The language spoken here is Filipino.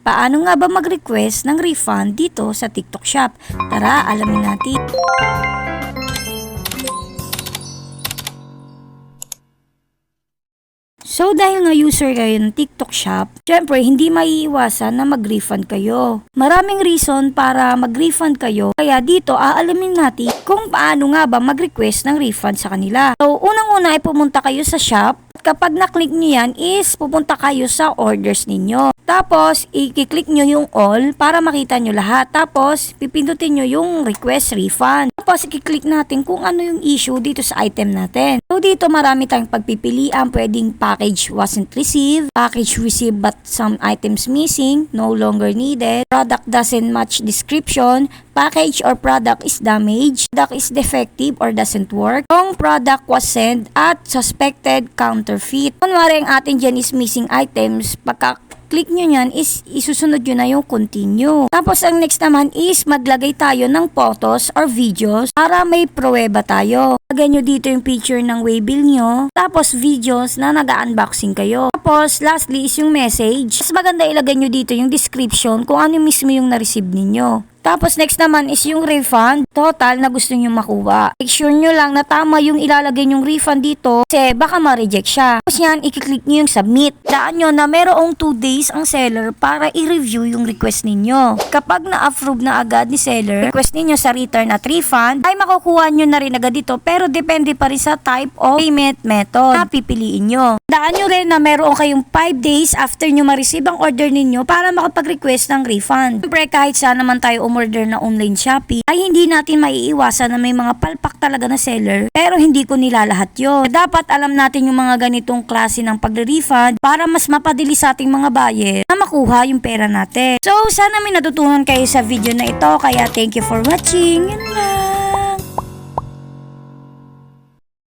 Paano nga ba mag-request ng refund dito sa TikTok Shop? Tara, alamin natin. So dahil nga user kayo ng TikTok Shop, syempre hindi maiiwasan na mag-refund kayo. Maraming reason para mag-refund kayo, kaya dito aalamin natin kung paano nga ba mag-request ng refund sa kanila. So unang-una ay pumunta kayo sa shop, at kapag na-click nyo yan is pupunta kayo sa orders ninyo. Tapos, i-click nyo yung all para makita nyo lahat. Tapos, pipindutin nyo yung request refund. Tapos, i-click natin kung ano yung issue dito sa item natin. So, dito marami tayong pagpipilian. Pwedeng package wasn't received, package received but some items missing, no longer needed, product doesn't match description, package or product is damaged, product is defective or doesn't work, wrong product was sent at suspected counterfeit. Kunwari ang atin dyan is missing items, pagka click nyo yan is isusunod nyo na yung continue. Tapos ang next naman is maglagay tayo ng photos or videos para may pruweba tayo. Lagay nyo dito yung picture ng waybill nyo. Tapos videos na nag-unboxing kayo. Tapos lastly is yung message. Mas maganda ilagay nyo dito yung description kung ano mismo yung na-receive ninyo. Tapos next naman is yung refund total na gusto nyo makuha. Make sure nyo lang na tama yung ilalagay nyong refund dito kasi baka ma-reject siya. Tapos yan, i-click nyo yung submit. Daan nyo na merong 2 days ang seller para i-review yung request ninyo. Kapag na-approve na agad ni seller, request ninyo sa return at refund, ay makukuha nyo na rin agad dito pero depende pa rin sa type of payment method na pipiliin nyo. Daan nyo rin na meron kayong 5 days after nyo ma-receive ang order ninyo para makapag-request ng refund. Siyempre kahit saan naman tayo umorder na online Shopee, ay hindi natin maiiwasan na may mga palpak talaga na seller pero hindi ko nilalahat yun. Dapat alam natin yung mga ganitong klase ng pagre-refund para mas mapadili sa ating mga buyer na makuha yung pera natin. So sana may natutunan kayo sa video na ito kaya thank you for watching. Yun lang.